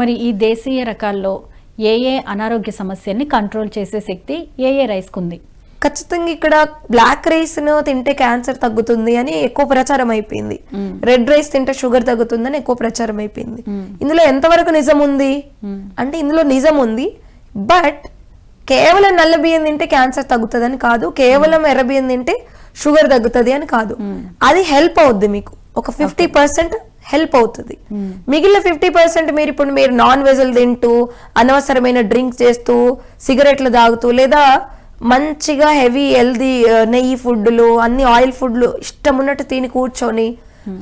మరి ఈ దేశీయ రకాల్లో ఏ ఏ అనారోగ్య సమస్యల్ని కంట్రోల్ చేసే శక్తి ఏ ఏ రైస్కు ఉంది ఖచ్చితంగా ఇక్కడ బ్లాక్ రైస్ను తింటే క్యాన్సర్ తగ్గుతుంది అని ఎక్కువ ప్రచారం అయిపోయింది. రెడ్ రైస్ తింటే షుగర్ తగ్గుతుందని ఎక్కువ ప్రచారం అయిపోయింది. ఇందులో ఎంతవరకు నిజం ఉంది? అంటే ఇందులో నిజం ఉంది బట్ కేవలం నల్ల బియ్యం తింటే క్యాన్సర్ తగ్గుతుందని కాదు కేవలం ఎర్ర బియ్యం తింటే షుగర్ తగ్గుతుంది అని కాదు. అది హెల్ప్ అవుద్ది మీకు. ఒక ఫిఫ్టీ పర్సెంట్ హెల్ప్ అవుతుంది. మిగిలిన ఫిఫ్టీ పర్సెంట్ మీరు ఇప్పుడు మీరు నాన్ వెజ్లు తింటూ అనవసరమైన డ్రింక్స్ చేస్తూ సిగరెట్లు తాగుతూ లేదా మంచిగా హెవీ హెల్దీ నెయ్యి ఫుడ్లు అన్ని ఆయిల్ ఫుడ్లు ఇష్టం ఉన్నట్టు తిని కూర్చొని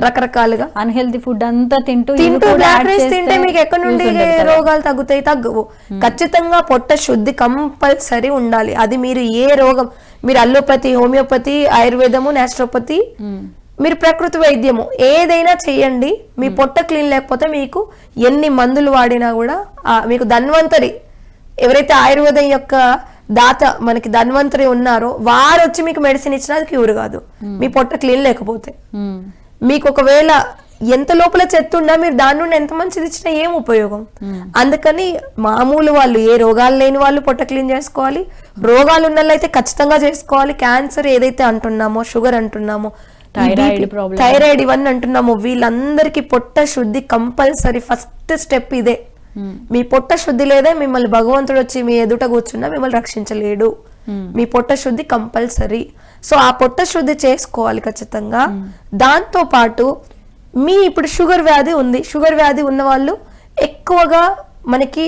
రకరకాలుగా అన్హెల్తీ ఫుడ్ అంతా తింటూ తింటూ బ్లాక్ రైస్ తింటే మీకు ఎక్కడి నుండి. రోగాలు తగ్గుతాయి తగ్గవు. ఖచ్చితంగా పొట్ట శుద్ధి కంపల్సరీ ఉండాలి. అది మీరు ఏ రోగం మీరు అల్లోపతి హోమియోపతి ఆయుర్వేదము నేచురోపతి మీరు ప్రకృతి వైద్యము ఏదైనా చెయ్యండి మీ పొట్ట క్లీన్ లేకపోతే మీకు ఎన్ని మందులు వాడినా కూడా మీకు ధన్వంతరి ఎవరైతే ఆయుర్వేదం యొక్క దాత మనకి ధన్వంతరి ఉన్నారో వారు వచ్చి మీకు మెడిసిన్ ఇచ్చినా అది క్యూర్ కాదు. మీ పొట్ట క్లీన్ లేకపోతే. మీకు ఒకవేళ ఎంత లోపల చెత్త ఉన్నా మీరు దాని నుండి ఎంత మంచిది ఇచ్చినా ఏం ఉపయోగం? అందుకని మామూలు వాళ్ళు ఏ రోగాలు లేని వాళ్ళు పొట్ట క్లీన్ చేసుకోవాలి. రోగాలు ఉన్న అయితే ఖచ్చితంగా చేసుకోవాలి. క్యాన్సర్ ఏదైతే అంటున్నామో షుగర్ అంటున్నామో థైరాయిడ్ ఇవన్నీ అంటున్నామో. వీళ్ళందరికీ పొట్ట శుద్ధి కంపల్సరీ. ఫస్ట్ స్టెప్ ఇదే. మీ పొట్ట శుద్ధి లేదా మిమ్మల్ని భగవంతుడు వచ్చి మీ ఎదుట కూర్చున్నా మిమ్మల్ని రక్షించలేడు. మీ పొట్ట శుద్ధి కంపల్సరీ. సో ఆ పొట్ట శుద్ధి చేసుకోవాలి ఖచ్చితంగా. దాంతో పాటు మీ ఇప్పుడు షుగర్ వ్యాధి ఉంది. షుగర్ వ్యాధి ఉన్న వాళ్ళు ఎక్కువగా మనకి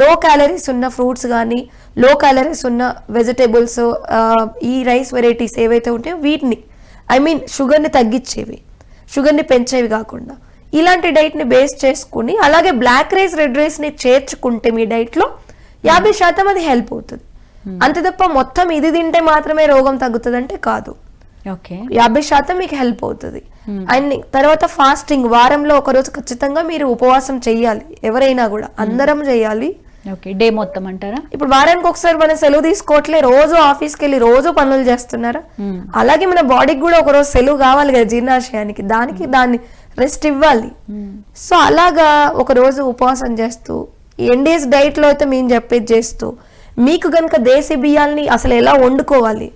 లో క్యాలరీస్ ఉన్న ఫ్రూట్స్ కానీ లో క్యాలరీస్ ఉన్న వెజిటేబుల్స్ ఈ రైస్ వెరైటీస్ ఏవైతే ఉంటాయో వీటిని ఐ మీన్ షుగర్ని తగ్గించేవి షుగర్ని పెంచేవి కాకుండా. ఇలాంటి డైట్ని బేస్ చేసుకుని అలాగే బ్లాక్ రైస్ రెడ్ రైస్ని చేర్చుకుంటే మీ డైట్లో యాభై శాతం అది హెల్ప్ అవుతుంది. అంతే తప్ప మొత్తం ఇది తింటే మాత్రమే రోగం తగ్గుతుంది అంటే కాదు. ఓకే యాభై శాతం మీకు హెల్ప్ అవుతుంది. అండ్ తర్వాత ఫాస్టింగ్ వారంలో ఒక రోజు ఖచ్చితంగా మీరు ఉపవాసం చెయ్యాలి ఎవరైనా కూడా. అందరం చేయాలి. ఓకే డే మొత్తం అంటారా? ఇప్పుడు వారానికి ఒకసారి మనం సెలవు తీసుకోవట్లే రోజు ఆఫీస్కి వెళ్ళి రోజు పనులు చేస్తున్నారా. అలాగే మన బాడీకి కూడా ఒక రోజు సెలవు కావాలి కదా జీర్ణాశయానికి దానికి దాన్ని రెస్ట్ ఇవ్వాలి. సో అలాగా ఒక రోజు ఉపవాసం చేస్తూ ఎన్డేస్ డైట్లో అయితే మేము చెప్పేది చేస్తూ మీకు గనుక దేశీ బియ్యాల్ని అసలు ఎలా వండుకోవాలి.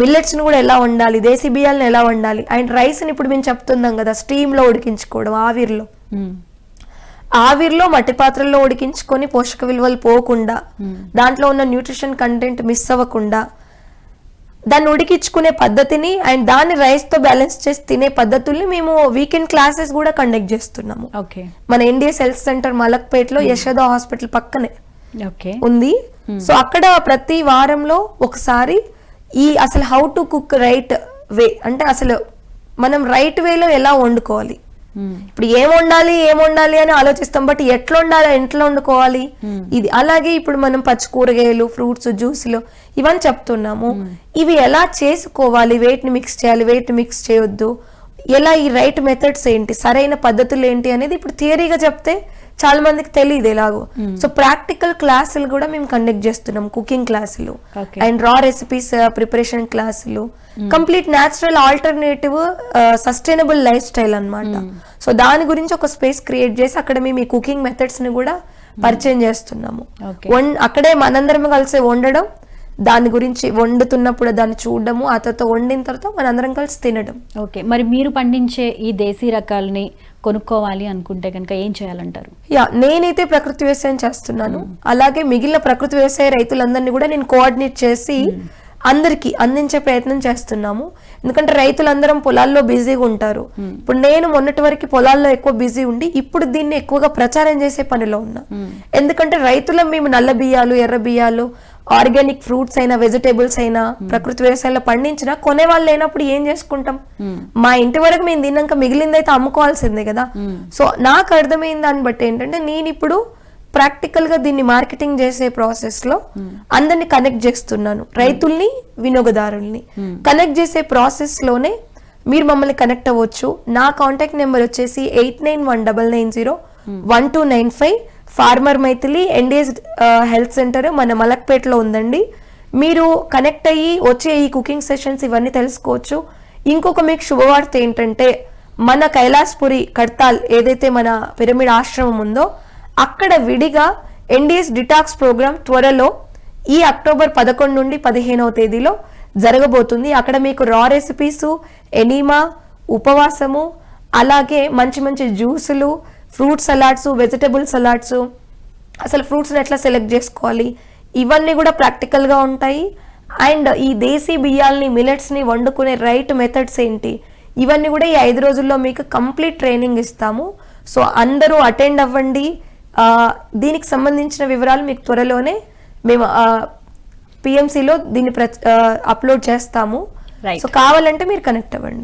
మిల్లెట్స్ని కూడా ఎలా వండాలి? దేశీ బియ్యాలను ఎలా వండాలి? అండ్ రైస్ని ఇప్పుడు మేము చెప్తున్నాం కదా స్టీమ్లో ఉడికించుకోవడం ఆవిరిలో. ఆవిరిలో మట్టి పాత్రల్లో ఉడికించుకొని పోషక విలువలు పోకుండా దాంట్లో ఉన్న న్యూట్రిషన్ కంటెంట్ మిస్ అవ్వకుండా దాన్ని ఉడికించుకునే పద్ధతిని అండ్ దాన్ని రైస్తో బ్యాలెన్స్ చేసి తినే పద్ధతుల్ని మేము వీకెండ్ క్లాసెస్ కూడా కండక్ట్ చేస్తున్నాము. ఓకే. మన ఎన్డిఎస్ హెల్త్ సెంటర్ మలక్పేటలో యశోద హాస్పిటల్ పక్కనే ఓకే. ఉంది. సో అక్కడ ప్రతి వారంలో ఒకసారి ఈ అసలు how to cook right way అంటే అసలు మనం రైట్ వేలో ఎలా వండుకోవాలి. ఇప్పుడు ఏం వండాలి ఏం వండాలి అని ఆలోచిస్తాం బట్ ఎట్లా వండాలి ఎట్లా వండుకోవాలి ఇది అలాగే ఇప్పుడు మనం పచ్చి కూరగాయలు ఫ్రూట్స్ జ్యూస్లు ఇవన్నీ చెప్తున్నాము. ఇవి ఎలా చేసుకోవాలి? వేటిని మిక్స్ చేయాలి వేటిని మిక్స్ చేయొద్దు? ఎలా ఈ రైట్ మెథడ్స్ ఏంటి? సరైన పద్ధతులు ఏంటి అనేది ఇప్పుడు థియరీగా చెప్తే చాలా మందికి తెలియదు ఎలాగో. సో ప్రాక్టికల్ క్లాసులు కూడా మేము కండక్ట్ చేస్తున్నాం కుకింగ్ క్లాసులు. అండ్ రా రెసిపీస్ ప్రిపరేషన్ క్లాసులు complete natural alternative sustainable lifestyle అనమాట సో దాని గురించి ఒక స్పేస్ క్రియేట్ చేసి అక్కడ మేము ఈ కుకింగ్ మెథడ్స్ని కూడా పరిచయం చేస్తున్నాము. అక్కడే మనందరం కలిసి వండడం దాని గురించి వండుతున్నప్పుడు దాన్ని చూడడము ఆ తర్వాత వండిన తర్వాత మనందరం కలిసి తినడం. ఓకే మరి మీరు పండించే ఈ దేశీ రకాలని కొనుక్కోవాలి అనుకుంటే కనుక ఏం చేయాలంటారు? యా నేనైతే ప్రకృతి వ్యవసాయం చేస్తున్నాను. అలాగే మిగిలిన ప్రకృతి వ్యవసాయ రైతులందరినీ కూడా నేను కోఆర్డినేట్ చేసి అందరికి అందించే ప్రయత్నం చేస్తున్నాము. ఎందుకంటే రైతులందరం పొలాల్లో బిజీగా ఉంటారు. ఇప్పుడు నేను మొన్నటి వరకు పొలాల్లో ఎక్కువ బిజీ ఉండి ఇప్పుడు దీన్ని ఎక్కువగా ప్రచారం చేసే పనిలో ఉన్నా. ఎందుకంటే రైతులం మేము నల్ల బియ్యాలు ఎర్ర బియ్యాలు ఆర్గానిక్ ఫ్రూట్స్ అయినా వెజిటేబుల్స్ అయినా ప్రకృతి వ్యవసాయంలో పండించినా కొనే వాళ్ళు లేనప్పుడు ఏం చేసుకుంటాం? మా ఇంటి వరకు మేము తిన్నాక మిగిలింది అయితే అమ్ముకోవాల్సిందే కదా. సో నాకు అర్థమైంది దాన్ని బట్టి ఏంటంటే నేను ఇప్పుడు ప్రాక్టికల్గా దీన్ని మార్కెటింగ్ చేసే ప్రాసెస్లో అందరిని కనెక్ట్ చేస్తున్నాను. రైతుల్ని వినియోగదారుల్ని. కనెక్ట్ చేసే ప్రాసెస్లోనే మీరు మమ్మల్ని కనెక్ట్ అవ్వచ్చు. నా కాంటాక్ట్ నెంబర్ వచ్చేసి eight nine one double nine zero one two nine five farmer Mythili NDS health centre మన మలక్పేటలో ఉందండి. మీరు కనెక్ట్ అయ్యి వచ్చే ఈ కుకింగ్ సెషన్స్ ఇవన్నీ తెలుసుకోవచ్చు. ఇంకొక మీకు శుభవార్త ఏంటంటే మన కైలాస్పురి కడ్తాల్ ఏదైతే మన పిరమిడ్ ఆశ్రమం ఉందో అక్కడ విడిగా ఎన్డిఎస్ డిటాక్స్ ప్రోగ్రామ్ త్వరలో ఈ అక్టోబర్ పదకొండు నుండి పదిహేనవ తేదీలో జరగబోతుంది. అక్కడ మీకు రా రెసిపీసు ఎనీమా ఉపవాసము అలాగే మంచి మంచి జ్యూసులు ఫ్రూట్ సలాడ్స్ వెజిటబుల్ సలాడ్స్. అసలు ఫ్రూట్స్ని ఎట్లా సెలెక్ట్ చేసుకోవాలి? ఇవన్నీ కూడా ప్రాక్టికల్గా ఉంటాయి. అండ్ ఈ దేశీ బియ్యాల్ని మిలెట్స్ని వండుకునే రైట్ మెథడ్స్ ఏంటి? ఇవన్నీ కూడా ఈ ఐదు రోజుల్లో మీకు కంప్లీట్ ట్రైనింగ్ ఇస్తాము. సో అందరూ అటెండ్ అవ్వండి. దీనికి సంబంధించిన వివరాలు మీకు త్వరలోనే మేము పిఎంసిలో దీన్ని అప్లోడ్ చేస్తాము. సో కావాలంటే మీరు కనెక్ట్ అవ్వండి.